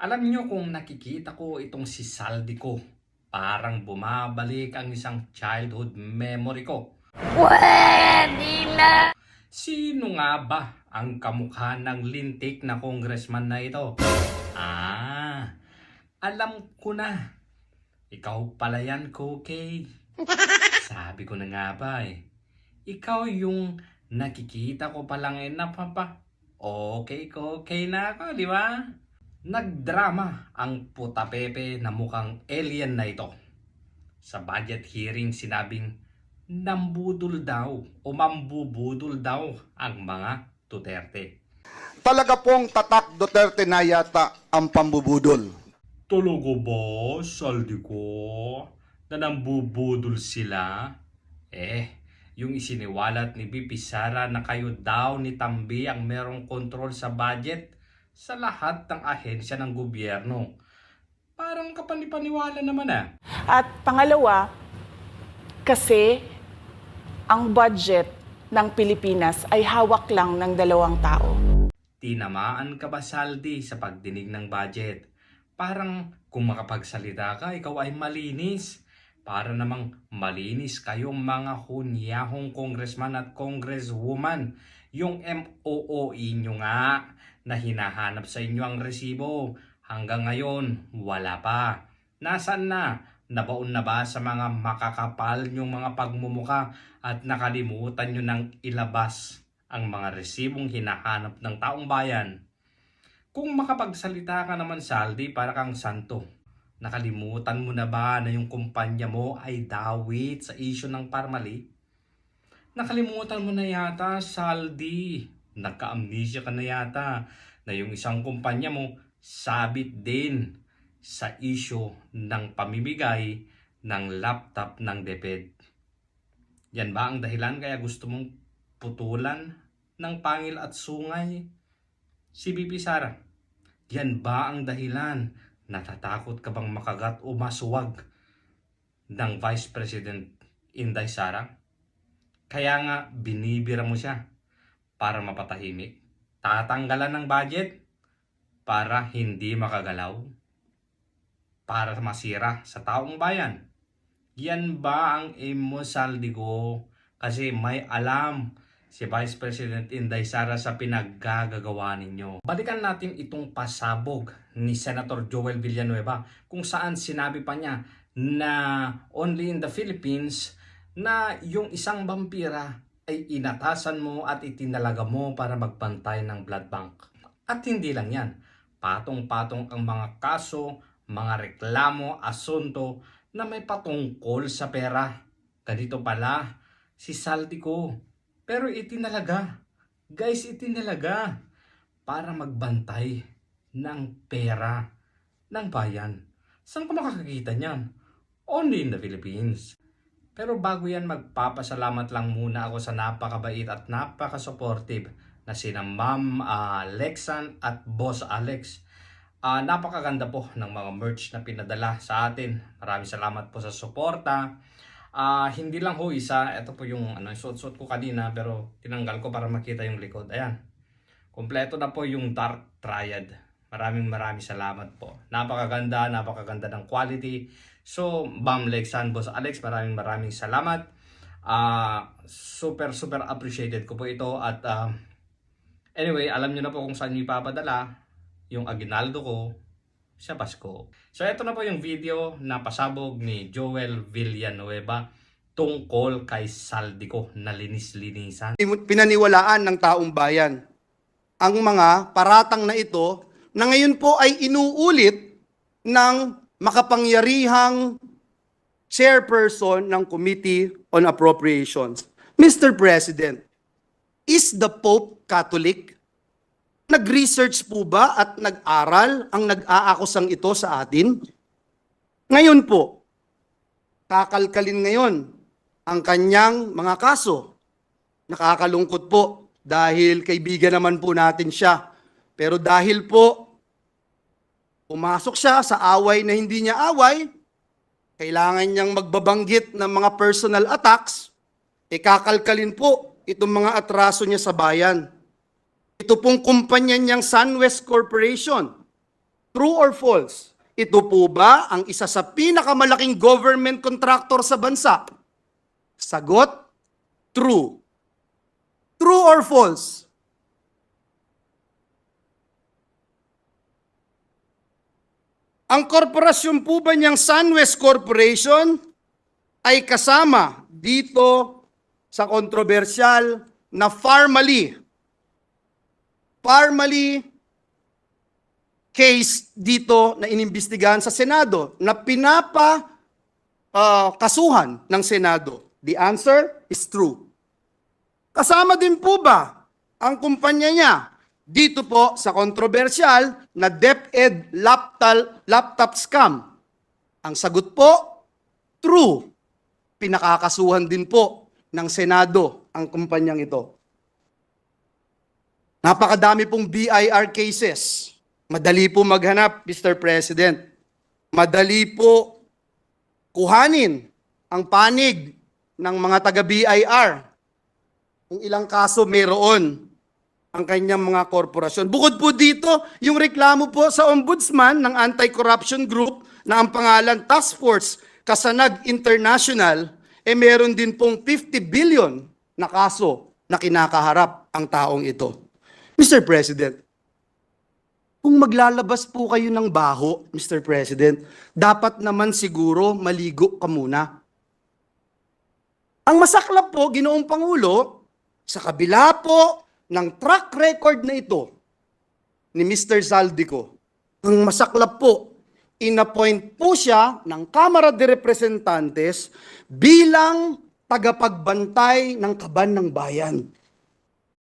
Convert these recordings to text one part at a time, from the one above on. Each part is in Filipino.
Alam niyo kung nakikita ko itong si Saldi ko, parang bumabalik ang isang childhood memory ko. Pwede na. Sino nga ba ang kamukha ng lintik na congressman na ito? Ah, alam ko na. Ikaw pala yan, Kokey. Sabi ko na nga ba eh. Ikaw yung nakikita ko palang eh na papa. Okay, okay na ako, di ba? Nagdrama ang puta pepe na mukhang alien na ito. Sa budget hearing sinabing nambudol daw o mambubudol daw ang mga Duterte. Talaga pong tatak Duterte na yata ang pambubudol. Talaga ba, saldi ko, na nambubudol sila? Eh, yung isiniwalat ni BP Sara na kayo daw ni Tambi ang merong kontrol sa budget sa lahat ng ahensya ng gobyerno. Parang kapanipaniwala naman ah. At pangalawa, kasi ang budget ng Pilipinas ay hawak lang ng dalawang tao. Tinamaan ka ba Saldi sa pagdinig ng budget? Parang kung makapagsalita ka, ikaw ay malinis. Para namang malinis kayong mga hunyahong congressman at congresswoman. Yung MOOE nyo nga na hinahanap sa inyo ang resibo. Hanggang ngayon, wala pa. Nasaan na? Nabaon na ba sa mga makakapal nyong mga pagmumuka at nakalimutan nyo nang ilabas ang mga resibong hinahanap ng taong bayan? Kung makapagsalita ka naman Saldi para kang santo, nakalimutan mo na ba na yung kumpanya mo ay dawit sa isyo ng Parmali? Nakalimutan mo na yata Saldi, nagka-amnesia ka na yata na yung isang kumpanya mo sabit din sa isyo ng pamimigay ng laptop ng DepEd. Yan ba ang dahilan kaya gusto mong putulan ng pangil at sungay? Si BP Sara, yan ba ang dahilan? Natatakot ka bang makagat o masuwag ng Vice President Inday Sara? Kaya nga binibira mo siya para mapatahimik. Tatanggalan ng budget para hindi makagalaw. Para masira sa taong bayan. Yan ba ang aim mo, Saldigo? Kasi may alam si Vice President Inday Sara sa pinaggagawa ninyo. Balikan natin itong pasabog ni Senator Joel Villanueva kung saan sinabi pa niya na only in the Philippines na yung isang vampira ay inatasan mo at itinalaga mo para magbantay ng blood bank. At hindi lang yan, patong-patong ang mga kaso, mga reklamo, asunto na may patungkol sa pera. Ganito pala si Saltico. Pero itinalaga. Guys, itinalaga para magbantay ng pera ng bayan. Saan ka makakakita niyan? Only in the Philippines. Pero bago yan, magpapasalamat lang muna ako sa napakabait at napaka-supportive na sina Ma'am ah, Lexan at Boss Alex. Ah, napakaganda po ng mga merch na pinadala sa atin. Maraming salamat po sa suporta. Ah, hindi lang ho isa, ito po yung ano, suot-suot ko kanina pero tinanggal ko para makita yung likod. Ayan. Kompleto na po yung Dark Triad. Maraming maraming salamat po. Napakaganda, napakaganda ng quality. So, Bam Lexan, Boss Alex, maraming maraming salamat. Ah, super super appreciated ko po ito at ah, anyway, alam niyo na po kung saan niyo ipapadala yung aginaldo ko sa Pasko. So ito na po yung video na pasabog ni Joel Villanueva tungkol kay Saldico na linis-linisan. Pinaniwalaan ng taong bayan ang mga paratang na ito na ngayon po ay inuulit ng makapangyarihang chairperson ng Committee on Appropriations. Mr. President, is the Pope Catholic? Nag-research po ba at nag-aral ang nag-aakusang ito sa atin? Ngayon po, kakalkalin ngayon ang kanyang mga kaso. Nakakalungkot po dahil kaibigan naman po natin siya. Pero dahil po pumasok siya sa away na hindi niya away, kailangan niyang magbabanggit ng mga personal attacks, e kakalkalin po itong mga atraso niya sa bayan. Ito pong kumpanya niyang SunWest Corporation True or false? Ito po ba ang isa sa pinakamalaking government contractor sa bansa? Sagot, true. True or false? Ang korporasyon po ba niyang SunWest Corporation ay kasama dito sa kontrobersyal na Farmally. Farmally case dito na inimbestigahan sa Senado na pinapa ah, kasuhan ng Senado. The answer is true. Kasama din po ba ang kumpanya niya dito po sa kontrobersyal na DepEd laptop, laptop scam? Ang sagot po, true. Pinakakasuhan din po ng Senado ang kumpanyang ito. Napakadami pong BIR cases. Madali po maghanap, Mr. President. Madali po kuhanin ang panig ng mga taga-BIR. Kung ilang kaso mayroon ang kanyang mga korporasyon. Bukod po dito, yung reklamo po sa ombudsman ng anti-corruption group na ang pangalan Task Force Kasanag International, eh meron din pong 50 billion na kaso na kinakaharap ang taong ito. Mr. President, kung maglalabas po kayo ng baho, Mr. President, dapat naman siguro maligo ka muna. Ang masaklap po, Ginoong Pangulo, sa kabila po ng track record na ito ni Mr. Zaldico, ang masaklap po, inappoint po siya ng Kamara de Representantes bilang tagapagbantay ng kaban ng bayan.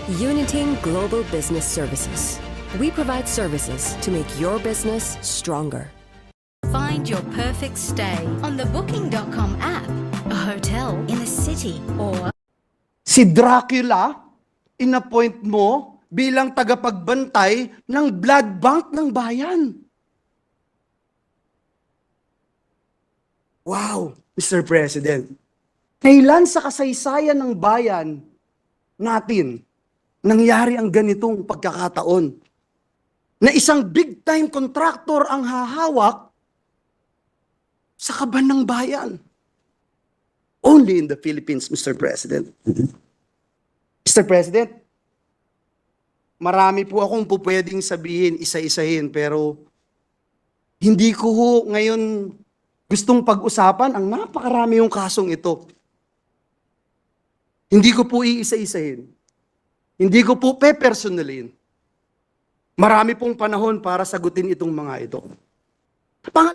Uniting Global Business Services. We provide services to make your business stronger. Find your perfect stay on the Booking.com app, a hotel in the city, or Si Dracula, inappoint mo bilang tagapagbantay ng blood bank ng bayan. Wow, Mr. President. Kailan sa kasaysayan ng bayan natin nangyari ang ganitong pagkakataon? Na isang big time contractor ang hahawak sa kaban ng bayan. Only in the Philippines, Mr. President. Mr. President, marami po akong po pwedeng sabihin, isa-isahin, pero hindi ko ho ngayon gustong pag-usapan ang napakarami yung kasong ito. Hindi ko po iisa-isahin. Hindi ko po pe-personalin. Marami pong panahon para sagutin itong mga ito. Pang-